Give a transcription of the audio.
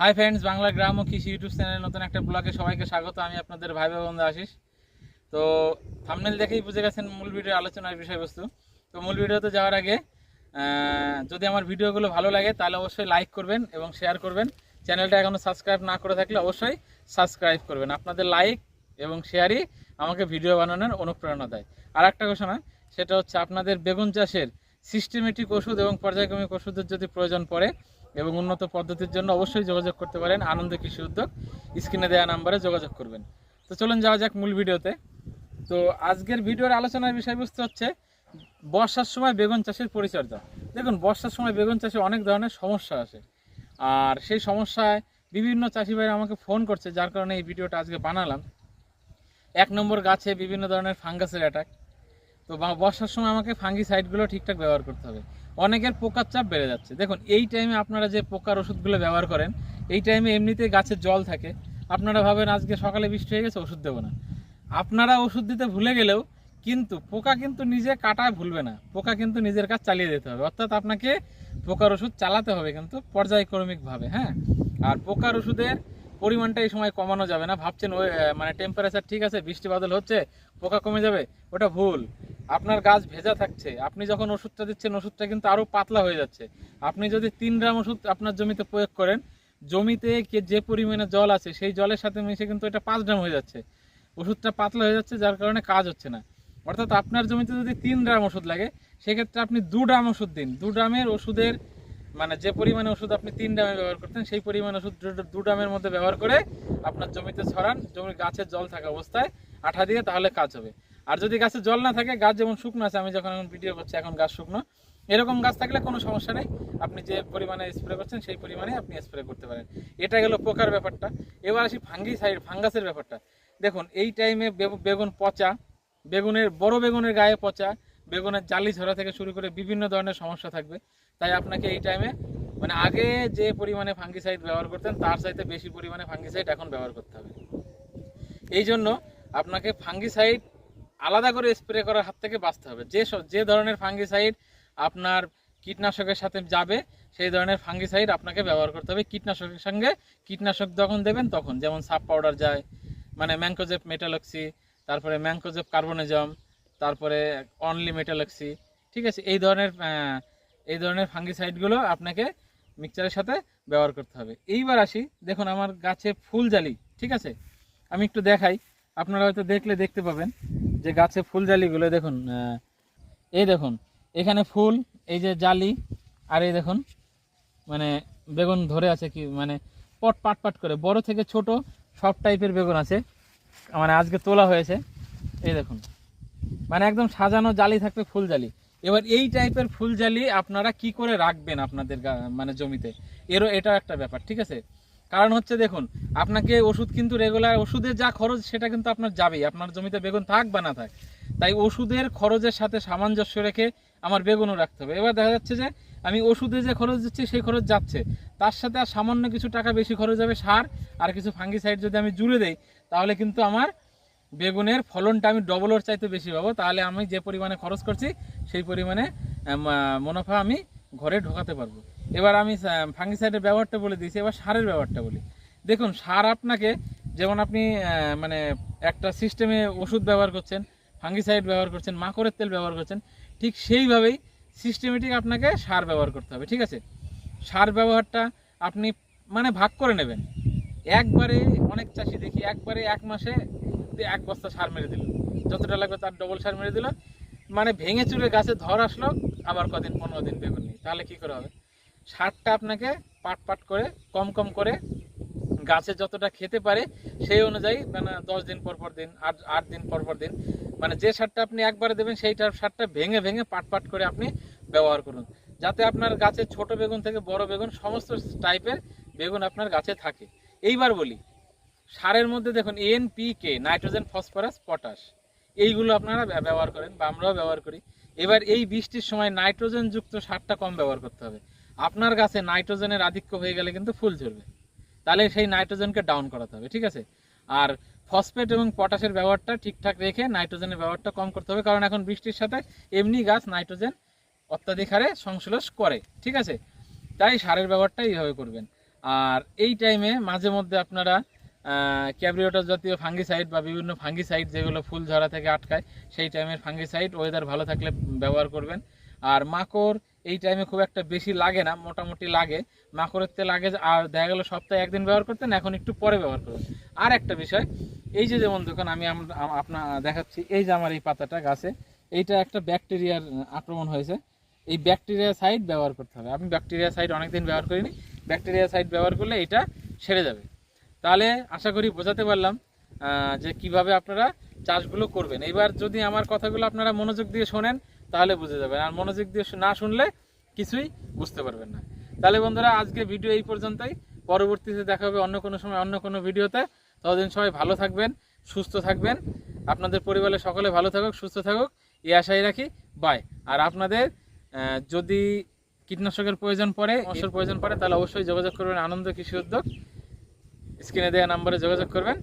High friends Bangla গ্রাম ও কৃষি ইউটিউব চ্যানেল নতুন একটা ব্লগে সবাইকে স্বাগত। আমি আপনাদের ভাই ভাই বন্ধু আশিস। তো থামনেল দেখেই বুঝে গেছেন মূল ভিডিও আলোচনার বিষয়বস্তু। তো মূল ভিডিওতে যাওয়ার আগে যদি আমার ভিডিওগুলো ভালো লাগে, তাহলে অবশ্যই লাইক করবেন এবং শেয়ার করবেন। চ্যানেলটা এখনও সাবস্ক্রাইব না করে থাকলে অবশ্যই সাবস্ক্রাইব করবেন। আপনাদের লাইক এবং শেয়ারই আমাকে ভিডিও বানানোর অনুপ্রেরণা দেয়। আর একটা ঘোষণা, সেটা হচ্ছে আপনাদের বেগুন চাষের সিস্টেমেটিক ওষুধ এবং পর্যায়ক্রমিক ওষুধের যদি প্রয়োজন পড়ে এবং উন্নত পদ্ধতির জন্য অবশ্যই যোগাযোগ করতে পারেন আনন্দ কৃষি উদ্যোগ। স্ক্রিনে দেওয়া নাম্বারে যোগাযোগ করবেন। তো চলুন যাওয়া যাক মূল ভিডিওতে। তো আজকের ভিডিওর আলোচনার বিষয়বস্তু হচ্ছে বর্ষার সময় বেগুন চাষের পরিচর্যা। দেখুন, বর্ষার সময় বেগুন চাষে অনেক ধরনের সমস্যা আসে আর সেই সমস্যায় বিভিন্ন চাষি ভাইরা আমাকে ফোন করছে, যার কারণে এই ভিডিওটা আজকে বানালাম। এক নম্বর গাছে বিভিন্ন ধরনের ফাঙ্গাসের অ্যাটাক। তো বর্ষার সময় আমাকে ফাঙ্গি সাইডগুলো ঠিকঠাক ব্যবহার করতে হবে। অনেকের পোকার চাপ বেড়ে যাচ্ছে। দেখুন, এই টাইমে আপনারা যে পোকার ওষুধগুলো ব্যবহার করেন, এই টাইমে এমনিতেই গাছের জল থাকে। আপনারা ভাবেন আজকে সকালে বৃষ্টি হয়ে গেছে, ওষুধ দেবো না। আপনারা ওষুধ দিতে ভুলে গেলেও কিন্তু পোকা কিন্তু নিজে কাটা ভুলবে না। পোকা কিন্তু নিজের কাজ চালিয়ে দিতে হবে। অর্থাৎ আপনাকে পোকার ওষুধ চালাতে হবে কিন্তু পর্যায়ক্রমিকভাবে হ্যাঁ? আর পোকার ওষুধের পরিমাণটা এই সময় কমানো যাবে না। ভাবছেন ওই মানে টেম্পারেচার ঠিক আছে, বৃষ্টি বাদল হচ্ছে, পোকা কমে যাবে, ওটা ভুল। আপনার গাছ ভেজা থাকছে, আপনি যখন ওষুধটা দিচ্ছেন, ওষুধটা কিন্তু আরও পাতলা হয়ে যাচ্ছে। আপনি যদি তিন গ্রাম ওষুধ আপনার জমিতে প্রয়োগ করেন, জমিতে যে পরিমাণে জল আছে, সেই জলের সাথে মিশে কিন্তু এটা পাঁচ গ্রাম হয়ে যাচ্ছে। ওষুধটা পাতলা হয়ে যাচ্ছে, যার কারণে কাজ হচ্ছে না। অর্থাৎ আপনার জমিতে যদি তিন ড্রাম ওষুধ লাগে, সেক্ষেত্রে আপনি দু ড্রাম ওষুধ দিন। দু ড্রামের ওষুধের মানে যে পরিমাণে ওষুধ আপনি তিন ড্রামে ব্যবহার করতেন, সেই পরিমাণ ওষুধ দু- ড্রামের মধ্যে ব্যবহার করে আপনার জমিতে ছড়ান জমির গাছের জল থাকা অবস্থায় আঠা দিয়ে তাহলে কাজ হবে। আর যদি গাছে জল না থাকে, গাছ যেমন শুকনো আছে, আমি যখন এখন ভিডিও করছি, এখন গাছ শুকনো। এরকম গাছ থাকলে কোনো সমস্যা নেই। আপনি যে পরিমাণে স্প্রে করছেন, সেই পরিমাণে আপনি স্প্রে করতে পারেন। এটা গেল পোকার ব্যাপারটা। এবার আসি ফাঙ্গি সাইড ফাঙ্গাসের ব্যাপারটা। দেখুন, এই টাইমে বেগুন পচা, বেগুনের, বড় বেগুনের গায়ে পচা বেগুনের জালি ঝরা থেকে শুরু করে বিভিন্ন ধরনের সমস্যা থাকবে। তাই আপনাকে এই টাইমে মানে আগে যে পরিমাণে ফাঙ্গিসাইড ব্যবহার করতেন, তার চাইতে বেশি পরিমাণে ফাঙ্গিসাইড এখন ব্যবহার করতে হবে। এই জন্য আপনাকে ফাঙ্গিসাইড আলাদা করে স্প্রে করার হাত থেকে বাঁচতে হবে। যে যে ধরনের ফাঙ্গিসাইড আপনার কীটনাশকের সাথে যাবে, সেই ধরনের ফাঙ্গিসাইড আপনাকে ব্যবহার করতে হবে। কীটনাশকের সঙ্গে কীটনাশক যখন দেবেন, তখন যেমন সাপ পাউডার যায় মানে ম্যাঙ্কোজেপ মেটালক্সি তারপরে ম্যাঙ্কোজেপ কার্বনেজম তারপরে অনলি মেটালক্সি ঠিক আছে? এই ধরনের এই ধরনের ফাঙ্গিসাইডগুলো আপনাকে মিক্সচারের সাথে ব্যবহার করতে হবে। এইবার আসি, দেখুন আমার গাছে ফুল জালি, ঠিক আছে? আমি একটু দেখাই, আপনারা হয়তো দেখলে দেখতে পাবেন যে গাছে ফুল জালিগুলো, দেখুন এই দেখুন, এখানে ফুল, এই যে জালি, আর এই দেখুন মানে বেগুন ধরে আছে কি মানে পট পাট পাট করে, বড় থেকে ছোট সব টাইপের বেগুন আছে মানে আজকে তোলা হয়েছে, এই দেখুন। মানে একদম সাজানো জালি থাকবে ফুল জালি। এবার এই টাইপের ফুল জালি আপনারা কি করে রাখবেন আপনাদের মানে জমিতে? এরও এটা একটা ব্যাপার, ঠিক আছে? কারণ হচ্ছে দেখুন, আপনাকে ওষুধ কিন্তু রেগুলার ওষুধের যা খরচ সেটা কিন্তু আপনার যাবেই। আপনার জমিতে বেগুন থাক বা না থাক। তাই ওষুধের খরচের সাথে সামঞ্জস্য রেখে আমার বেগুনও রাখতে হবে। এবার দেখা যাচ্ছে যে, আমি ওষুধে যে খরচ দিচ্ছি সেই খরচ যাচ্ছে। তার সাথে আর সামান্য কিছু টাকা বেশি খরচ হবে সার আর কিছু ফাঙ্গিসাইড যদি আমি জুড়ে দেই, তাহলে কিন্তু আমার বেগুনের ফলনটা আমি ডবলের চাইতে বেশি পাবো। তাহলে আমি যে পরিমাণে খরচ করছি, সেই পরিমাণে মুনাফা আমি ঘরে ঢোকাতে পারব। এবার আমি ফাঙ্গিসাইডের ব্যবহারটা বলে দিয়েছি, এবার সারের ব্যবহারটা বলি। দেখুন, সার আপনাকে, যেমন আপনি মানে একটা সিস্টেমে ওষুধ ব্যবহার করছেন ফাঙ্গিসাইড ব্যবহার করছেন, মাকড়ের তেল ব্যবহার করছেন, ঠিক সেইভাবেই সিস্টেমেটিক আপনাকে সার ব্যবহার করতে হবে, ঠিক আছে? সার ব্যবহারটা আপনি মানে ভাগ করে নেবেন। একবারে অনেক চাষি দেখি, একবারে এক মাসে এক বস্তা সার মেরে দিল। যতটা লাগবে তার ডবল সার মেরে দিল। মানে ভেঙে চুরে গাছে ধর আসলো, আবার কদিন, পনেরো দিন বেগুন নেই তাহলে কি করে হবে? সারটা আপনাকে পাট পাট করে, কম কম করে গাছে যতটা খেতে পারে, সেই অনুযায়ী মানে দশ দিন পর পর দিন, আট আট দিন পর পর দিন মানে যে সারটা আপনি একবারে দেবেন সেইটার সারটা ভেঙে ভেঙে পাট পাট করে আপনি ব্যবহার করুন। যাতে আপনার গাছে ছোট বেগুন থেকে বড় বেগুন সমস্ত টাইপের বেগুন আপনার গাছে থাকে। এইবার বলি সারের মধ্যে দেখুন এনপিকে নাইট্রোজেন ফসফরাস পটাশ এইগুলো আপনারা ব্যবহার করেন বা আমরাও ব্যবহার করি। এবার এই বৃষ্টির সময় নাইট্রোজেন যুক্ত সারটা কম ব্যবহার করতে হবে। আপনার গাছে নাইট্রোজেনের আধিক্য হয়ে গেলে কিন্তু ফুল ঝরবে। তাহলে সেই নাইট্রোজেনকে ডাউন করাতে হবে, ঠিক আছে? আর ফসফেট এবং পটাশের ব্যবহারটা ঠিকঠাক রেখে নাইট্রোজেনের ব্যবহারটা কম করতে হবে, কারণ এখন বৃষ্টির সাথে এমনি গাছ নাইট্রোজেন অত্যাধিক হারে সংশ্লেষ করে, ঠিক আছে? তাই সারের ব্যবহারটা এইভাবে করবেন। আর এই টাইমে মাঝে মধ্যে আপনারা ক্যাব্রিওটা জাতীয় ফাঙ্গিসাইড বা বিভিন্ন ফাঙ্গিসাইড যেগুলো ফুল ঝরা থেকে আটকায়, সেই টাইমের ফাঙ্গিসাইড ওয়েদার ভালো থাকলে ব্যবহার করবেন। আর মাকড় এই টাইমে খুব একটা বেশি লাগে না, মোটামুটি লাগে। মাকড়ের তেল আগে আর দেখা গেলো সপ্তাহে একদিন ব্যবহার করতেন, এখন একটু পরে ব্যবহার করবেন। আর একটা বিষয়, এই যে যেমন দেখুন, আমি আপনার দেখাচ্ছি, এই যে আমার এই পাতাটা গাছে, এইটা একটা ব্যাকটেরিয়ার আক্রমণ হয়েছে। এই ব্যাকটেরিয়া সাইড ব্যবহার করতে হবে। আমি ব্যাকটেরিয়া সাইড অনেকদিন ব্যবহার করিনি। ব্যাকটেরিয়া সাইড ব্যবহার করলে এটা সেরে যাবে। তাহলে আশা করি বোঝাতে পারলাম যে কীভাবে আপনারা চাষগুলো করবেন। এবার যদি আমার কথাগুলো আপনারা মনোযোগ দিয়ে শোনেন, তাহলে বুঝে যাবেন। আর মনোযোগ দিয়ে না শুনলে কিছুই বুঝতে পারবেন না। তাহলে বন্ধুরা, আজকে ভিডিও এই পর্যন্তই। পরবর্তীতে দেখা হবে অন্য কোনো সময়, অন্য কোনো ভিডিওতে। ততদিন সবাই ভালো থাকবেন, সুস্থ থাকবেন। আপনাদের পরিবারের সকলে ভালো থাকুক, সুস্থ থাকুক। এই আশাই রাখি। বাই আর আপনাদের যদি কীটনাশকের প্রয়োজন পড়ে ওষুধ প্রয়োজন পড়ে, তাহলে অবশ্যই যোগাযোগ করবেন আনন্দ কৃষি উদ্যোগ। স্ক্রিনে দেওয়া নাম্বারে যোগাযোগ করবেন।